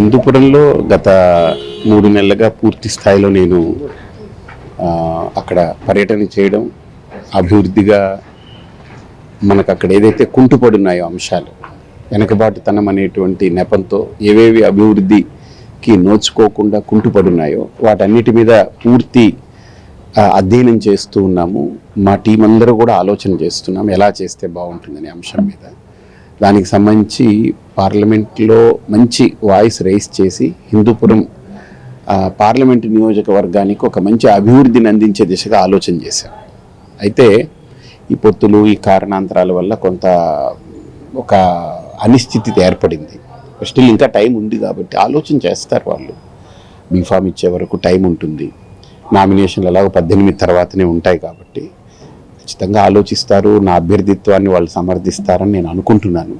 హిందూపురంలో గత మూడు నెలలుగా పూర్తి స్థాయిలో నేను అక్కడ పర్యటన చేయడం అభివృద్ధిగా మనకు అక్కడ ఏదైతే కుంటుపడున్నాయో అంశాలు వెనకబాటుతనం అనేటువంటి నెపంతో ఏవేవి అభివృద్ధికి నోచుకోకుండా కుంటుపడున్నాయో వాటన్నిటి మీద పూర్తి అధ్యయనం చేస్తూ ఉన్నాము. మా టీం అందరూ కూడా ఆలోచన చేస్తున్నాం ఎలా చేస్తే బాగుంటుందనే అంశం మీద. దానికి సంబంధించి పార్లమెంట్లో మంచి వాయిస్ రైస్ చేసి హిందూపురం పార్లమెంట్ నియోజకవర్గానికి ఒక మంచి అభివృద్ధిని అందించే దిశగా ఆలోచన చేశాం. అయితే ఈ పొత్తులు ఈ కారణాంతరాల వల్ల కొంత ఒక అనిశ్చితి ఏర్పడింది. స్టిల్ ఇంకా టైం ఉంది కాబట్టి ఆలోచన చేస్తారు వాళ్ళు. బీఫామ్ ఇచ్చే వరకు టైం ఉంటుంది. నామినేషన్లు అలాగ పద్దెనిమిది తర్వాతనే ఉంటాయి కాబట్టి ఖచ్చితంగా ఆలోచిస్తారు నా అభ్యర్థిత్వాన్ని వాళ్ళు సమర్థిస్తారని నేను అనుకుంటున్నాను.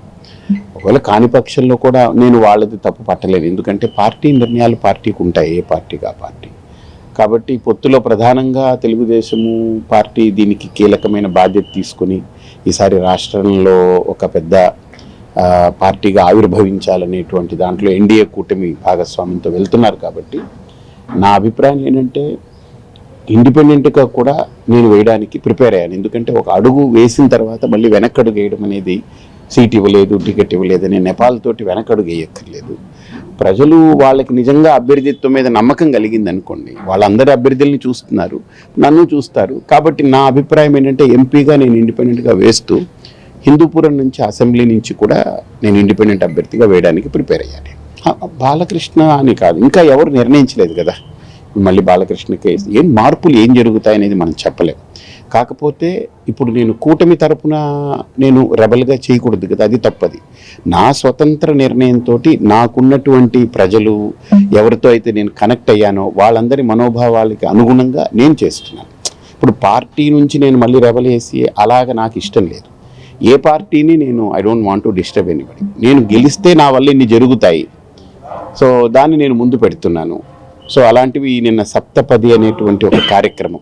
ఒకవేళ కాని పక్షంలో కూడా నేను వాళ్ళది తప్పు పట్టలేను. ఎందుకంటే పార్టీ నిర్ణయాలు పార్టీకి ఉంటాయి ఏ పార్టీకి ఆ పార్టీ. కాబట్టి పొత్తులో ప్రధానంగా తెలుగుదేశము పార్టీ దీనికి కీలకమైన బాధ్యత తీసుకుని ఈసారి రాష్ట్రంలో ఒక పెద్ద పార్టీగా ఆవిర్భవించాలనేటువంటి దాంట్లో ఎన్డీఏ కూటమి భాగస్వామ్యంతో వెళ్తున్నారు కాబట్టి నా అభిప్రాయం ఏంటంటే ఇండిపెండెంట్గా కూడా నేను వేయడానికి ప్రిపేర్ అయ్యాను. ఎందుకంటే ఒక అడుగు వేసిన తర్వాత మళ్ళీ వెనక్కడుగు వేయడం అనేది సీట్ ఇవ్వలేదు టికెట్ ఇవ్వలేదు అని నేపాల్ తోటి వెనకడుగు వేయక్కర్లేదు. ప్రజలు వాళ్ళకి నిజంగా అభ్యర్థిత్వం మీద నమ్మకం కలిగింది అనుకోండి. వాళ్ళందరి అభ్యర్థుల్ని చూస్తున్నారు నన్ను చూస్తారు. కాబట్టి నా అభిప్రాయం ఏంటంటే ఎంపీగా నేను ఇండిపెండెంట్గా వేస్తూ హిందూపురం నుంచి అసెంబ్లీ నుంచి కూడా నేను ఇండిపెండెంట్ అభ్యర్థిగా వేయడానికి ప్రిపేర్ అయ్యాను. బాలకృష్ణ అని కాదు ఇంకా ఎవరు నిర్ణయించలేదు కదా? మళ్ళీ బాలకృష్ణకి ఏం మార్పులు ఏం జరుగుతాయి అనేది మనం చెప్పలేం. కాకపోతే ఇప్పుడు నేను కూటమి తరపున నేను రెబల్గా చేయకూడదు కదా అది తప్పది. నా స్వతంత్ర నిర్ణయంతో నాకున్నటువంటి ప్రజలు ఎవరితో అయితే నేను కనెక్ట్ అయ్యానో వాళ్ళందరి మనోభావాలకి అనుగుణంగా నేను చేస్తున్నాను. ఇప్పుడు పార్టీ నుంచి నేను మళ్ళీ రెబల్ వేసి అలాగ నాకు ఇష్టం లేదు. ఏ పార్టీని నేను I don't want to disturb anybody నేను గెలిస్తే నా వల్ల ఇన్ని జరుగుతాయి. సో దాన్ని నేను ముందు పెడుతున్నాను. సో అలాంటివి నిన్న సప్తపది అనేటువంటి ఒక కార్యక్రమం.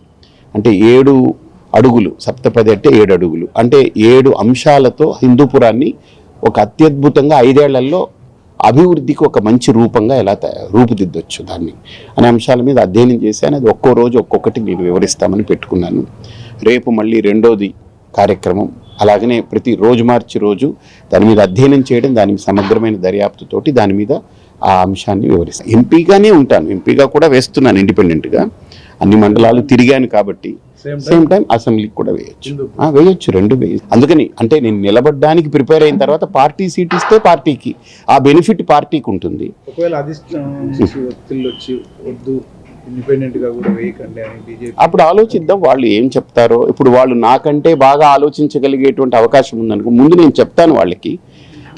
అంటే ఏడు అడుగులు సప్తపది అంటే ఏడు అడుగులు. అంటే ఏడు అంశాలతో హిందూపురాన్ని ఒక అత్యద్భుతంగా ఐదేళ్ళలో అభివృద్ధికి ఒక మంచి రూపంగా ఎలా రూపుదిద్దొచ్చు దాన్ని అనే అంశాల మీద అధ్యయనం చేశాను. అది ఒక్కో రోజు ఒక్కొక్కటి నేను వివరిస్తామని పెట్టుకున్నాను. రేపు మళ్ళీ రెండోది కార్యక్రమం. అలాగనే ప్రతి రోజు మార్చి రోజు దాని మీద అధ్యయనం చేయడం దాని సమగ్రమైన దర్యాప్తుతోటి దాని మీద ఆ అంశాన్ని వివరిస్తాను. ఎంపీగానే ఉంటాను. ఎంపీగా కూడా వేస్తున్నాను ఇండిపెండెంట్గా. అన్ని మండలాలు తిరిగాను కాబట్టి సేమ్ టైం అసెంబ్లీకి కూడా వేయొచ్చు. వేయొచ్చు. రెండు వేయచ్చు అందుకని అంటే నేను నిలబడడానికి ప్రిపేర్ అయిన తర్వాత పార్టీ సీట్ ఇస్తే పార్టీకి ఆ బెనిఫిట్ పార్టీకి ఉంటుంది. అప్పుడు ఆలోచిద్దాం. వాళ్ళు ఏం చెప్తారో. ఇప్పుడు వాళ్ళు నాకంటే బాగా ఆలోచించగలిగేటువంటి అవకాశం ఉందనుకో ముందు నేను చెప్తాను వాళ్ళకి.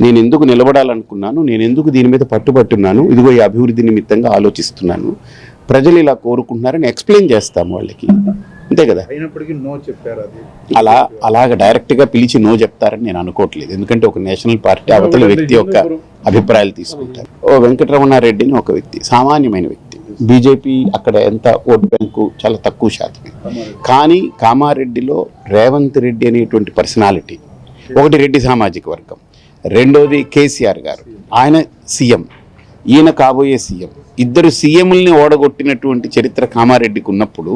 నేను ఎందుకు నిలబడాలనుకున్నాను? నేను ఎందుకు దీని మీద పట్టుబట్టున్నాను? ఇదిగో ఈ అభివృద్ధి నిమిత్తంగా ఆలోచిస్తున్నాను. ప్రజలు ఇలా కోరుకుంటున్నారని ఎక్స్ప్లెయిన్ చేస్తాము వాళ్ళకి. అంతే కదా? నో చెప్పారు అలా అలాగ డైరెక్ట్గా పిలిచి నో చెప్తారని నేను అనుకోవట్లేదు. ఎందుకంటే ఒక నేషనల్ పార్టీ అవతల వ్యక్తి యొక్క అభిప్రాయాలు తీసుకుంటారు. ఓ వెంకటరమణారెడ్డిని ఒక వ్యక్తి సామాన్యమైన వ్యక్తి. బీజేపీ అక్కడ ఎంత ఓట్ బ్యాంకు చాలా తక్కువ శాతమే. కానీ కామారెడ్డిలో రేవంత్ రెడ్డి అనేటువంటి పర్సనాలిటీ ఒకటి రెడ్డి సామాజిక వర్గం. రెండోది కేసీఆర్ గారు. ఆయన సీఎం. ఈయన కాబోయే సీఎం. ఇద్దరు సీఎంల్ని ఓడగొట్టినటువంటి చరిత్ర కామారెడ్డికి ఉన్నప్పుడు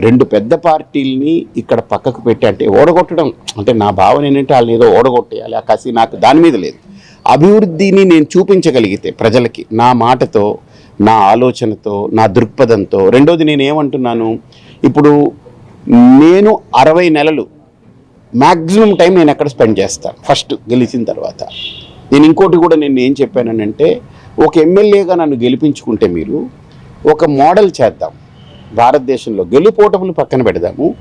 రెండు పెద్ద పార్టీల్ని ఇక్కడ పక్కకు పెట్టి అంటే ఓడగొట్టడం అంటే నా భావన ఏంటంటే వాళ్ళని ఏదో ఓడగొట్టేయాలి ఆ కసి నాకు దాని మీద లేదు. అభివృద్ధిని నేను చూపించగలిగితే ప్రజలకి నా మాటతో నా ఆలోచనతో నా దృక్పథంతో రెండోది నేను ఏమంటున్నాను ఇప్పుడు నేను అరవై నెలలు మ్యాక్సిమం టైం నేను ఎక్కడ స్పెండ్ చేస్తాను ఫస్ట్ గెలిచిన తర్వాత. నేను ఇంకోటి కూడా నేను ఏం చెప్పానంటే ఒక ఎమ్మెల్యేగా నన్ను గెలిపించుకుంటే మీరు ఒక మోడల్ చేద్దాం. భారతదేశంలో గెలుపోటములు పక్కన పెడదాము.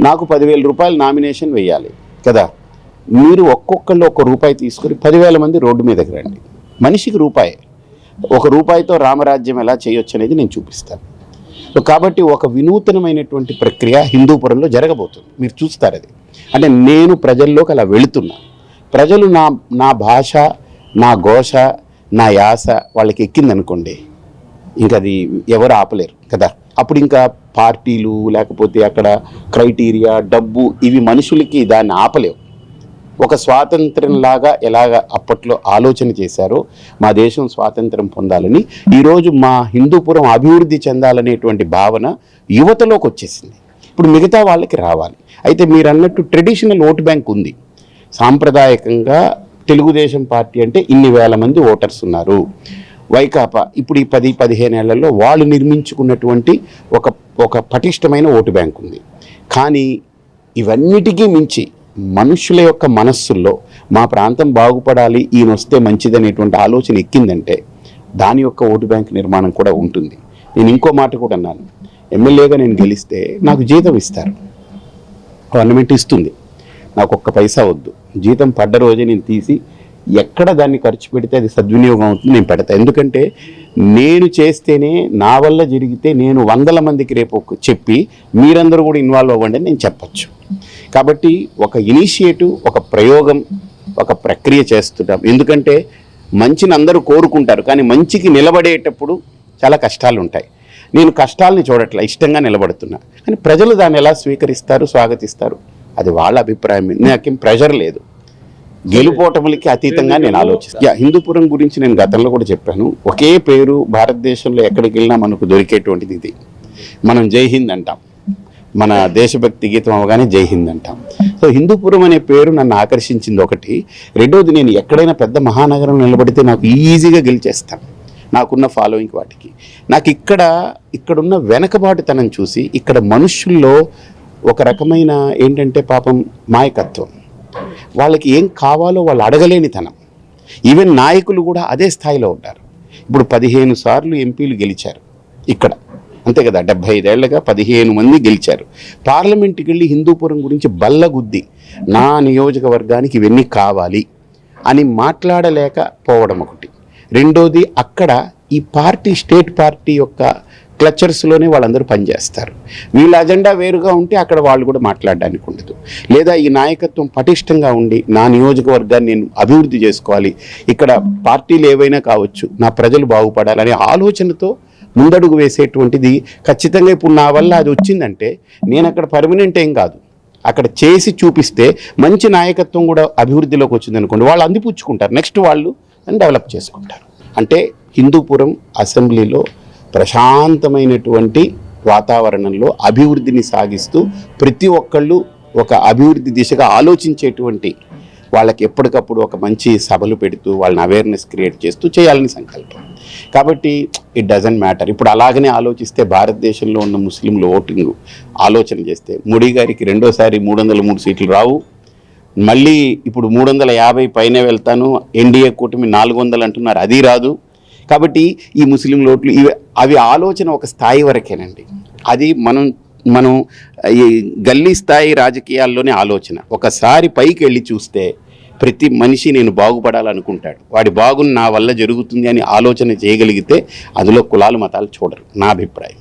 నాకు పదివేల రూపాయలు నామినేషన్ వేయాలి కదా. మీరు ఒక్కొక్కళ్ళు ఒక్క రూపాయి తీసుకుని పదివేల మంది రోడ్డు మీదకి రండి. మనిషికి రూపాయి. ఒక రూపాయితో రామరాజ్యం ఎలా చేయొచ్చు అనేది నేను చూపిస్తాను. సో కాబట్టి ఒక వినూతనమైనటువంటి ప్రక్రియ హిందూపురంలో జరగబోతుంది. మీరు చూస్తారు అది. అంటే నేను ప్రజల్లోకి అలా వెళుతున్నా. ప్రజలు నా నా భాష నా ఘోష నా యాస వాళ్ళకి ఎక్కిందనుకోండి ఇంకా అది ఎవరు ఆపలేరు కదా. అప్పుడు ఇంకా పార్టీలు లేకపోతే అక్కడ క్రైటీరియా డబ్బు ఇవి మనుషులకి దాన్ని ఆపలేవు. ఒక స్వాతంత్రంలాగా ఎలాగ అప్పట్లో ఆలోచన చేశారో మా దేశం స్వాతంత్రం పొందాలని ఈరోజు మా హిందూపురం అభివృద్ధి చెందాలనేటువంటి భావన యువతలోకి వచ్చేసింది ఇప్పుడు మిగతా వాళ్ళకి రావాలి. అయితే మీరు అన్నట్టు ట్రెడిషనల్ ఓటు బ్యాంక్ ఉంది. సాంప్రదాయకంగా తెలుగుదేశం పార్టీ అంటే ఇన్ని వేల మంది ఓటర్స్ ఉన్నారు. వైకాపా ఇప్పుడు ఈ పది పదిహేను ఏళ్ళలో వాళ్ళు నిర్మించుకున్నటువంటి ఒక ఒక పటిష్టమైన ఓటు బ్యాంక్ ఉంది. కానీ ఇవన్నిటికీ మించి మనుషుల యొక్క మనస్సుల్లో మా ప్రాంతం బాగుపడాలి ఈయన వస్తే మంచిదనేటువంటి ఆలోచన ఎక్కిందంటే దాని యొక్క ఓటు బ్యాంక్ నిర్మాణం కూడా ఉంటుంది. నేను ఇంకో మాట కూడా అన్నాను. ఎమ్మెల్యేగా నేను గెలిస్తే నాకు జీతం ఇస్తారు. గవర్నమెంట్ ఇస్తుంది. నాకు ఒక్క పైసా వద్దు. జీతం పడ్డ రోజే నేను తీసి ఎక్కడ దాన్ని ఖర్చు పెడితే అది సద్వినియోగం అవుతుంది నేను పెడతాను ఎందుకంటే నేను చేస్తేనే నా వల్ల జరిగితే నేను వందల మందికి రేపు చెప్పి మీరందరూ కూడా ఇన్వాల్వ్ అవ్వండి నేను చెప్పచ్చు. కాబట్టి ఒక ఇనిషియేటివ్ ఒక ప్రయోగం ఒక ప్రక్రియ చేస్తుంటాం ఎందుకంటే మంచిని అందరూ కోరుకుంటారు. కానీ మంచికి నిలబడేటప్పుడు చాలా కష్టాలు ఉంటాయి నేను కష్టాలని చూడట్లా ఇష్టంగా నిలబడుతున్నా. కానీ ప్రజలు దాన్ని ఎలా స్వీకరిస్తారు స్వాగతిస్తారు? అది వాళ్ళ అభిప్రాయం. నాకేం ప్రెషర్ లేదు. గెలుపోటములకి అతీతంగా నేను ఆలోచిస్తాను యా, హిందూపురం గురించి నేను గతంలో కూడా చెప్పాను. ఒకే పేరు భారతదేశంలో ఎక్కడికి వెళ్ళినా మనకు దొరికేటువంటిది ఇది. మనం జై హింద్ అంటాం. మన దేశభక్తి గీతం అవగానే జై హింద్ అంటాం. సో హిందూపురం అనే పేరు నన్ను ఆకర్షించింది ఒకటి. రెండోది నేను ఎక్కడైనా పెద్ద మహానగరం నిలబడితే నాకు ఈజీగా గెలిచేస్తాను నాకున్న ఫాలోయింగ్ వాటికి. నాకు ఇక్కడ ఇక్కడున్న వెనకబాటుతనం చూసి ఇక్కడ మనుషుల్లో ఒక రకమైన ఏంటంటే పాపం మాయకత్వం. వాళ్ళకి ఏం కావాలో వాళ్ళు అడగలేని తనం. ఈవెన్ నాయకులు కూడా అదే స్థాయిలో ఉంటారు. ఇప్పుడు పదిహేను సార్లు ఎంపీలు గెలిచారు ఇక్కడ. అంతే కదా డెబ్బై ఐదేళ్ళుగా పదిహేను మంది గెలిచారు. పార్లమెంట్కి వెళ్ళి హిందూపురం గురించి బల్లగుద్ది నా నియోజకవర్గానికి ఇవన్నీ కావాలి అని మాట్లాడలేకపోవడం ఒకటి. రెండోది అక్కడ ఈ పార్టీ స్టేట్ పార్టీ యొక్క క్లచర్స్లోనే వాళ్ళందరూ పనిచేస్తారు. వీళ్ళ అజెండా వేరుగా ఉంటే అక్కడ వాళ్ళు కూడా మాట్లాడడానికి ఉండదు. లేదా ఈ నాయకత్వం పటిష్టంగా ఉండి నా నియోజకవర్గాన్ని నేను అభివృద్ధి చేసుకోవాలి ఇక్కడ పార్టీలు ఏవైనా కావచ్చు నా ప్రజలు బాగుపడాలనే ఆలోచనతో ముందడుగు వేసేటువంటిది ఖచ్చితంగా ఇప్పుడు నా వల్ల అది వచ్చిందంటే నేను అక్కడ పర్మనెంట్ ఏం కాదు. అక్కడ చేసి చూపిస్తే మంచి నాయకత్వం కూడా అభివృద్ధిలోకి వచ్చింది అనుకోండి వాళ్ళు అందిపుచ్చుకుంటారు. నెక్స్ట్ వాళ్ళు అని డెవలప్ చేసుకుంటారు. అంటే హిందూపురం అసెంబ్లీలో ప్రశాంతమైనటువంటి వాతావరణంలో అభివృద్ధిని సాగిస్తూ ప్రతి ఒక్కళ్ళు ఒక అభివృద్ధి దిశగా ఆలోచించేటువంటి వాళ్ళకి ఎప్పటికప్పుడు ఒక మంచి సభలు పెడుతూ వాళ్ళని అవేర్నెస్ క్రియేట్ చేస్తూ చేయాలని సంకల్పం. కాబట్టి ఇట్ డజంట్ మ్యాటర్ ఇప్పుడు అలాగనే ఆలోచిస్తే భారతదేశంలో ఉన్న ముస్లింలు ఓటింగ్ ఆలోచన చేస్తే మోడీ గారికి రెండోసారి మూడు వందల మూడు సీట్లు రావు. మళ్ళీ ఇప్పుడు మూడు వందల యాభై పైనే వెళ్తాను. ఎన్డీఏ కూటమి నాలుగు వందలు అంటున్నారు. అది రాదు. కాబట్టి ఈ ముస్లిం లోట్లు ఇవి అవి ఆలోచన ఒక స్థాయి వరకేనండి. అది మనం మనం ఈ గల్లీ స్థాయి రాజకీయాల్లోనే ఆలోచన. ఒకసారి పైకి వెళ్ళి చూస్తే ప్రతి మనిషి నేను బాగుపడాలనుకుంటాడు. వాడి బాగుని నా వల్ల జరుగుతుంది అని ఆలోచన చేయగలిగితే అందులో కులాలు మతాలు చూడరు. నా అభిప్రాయం.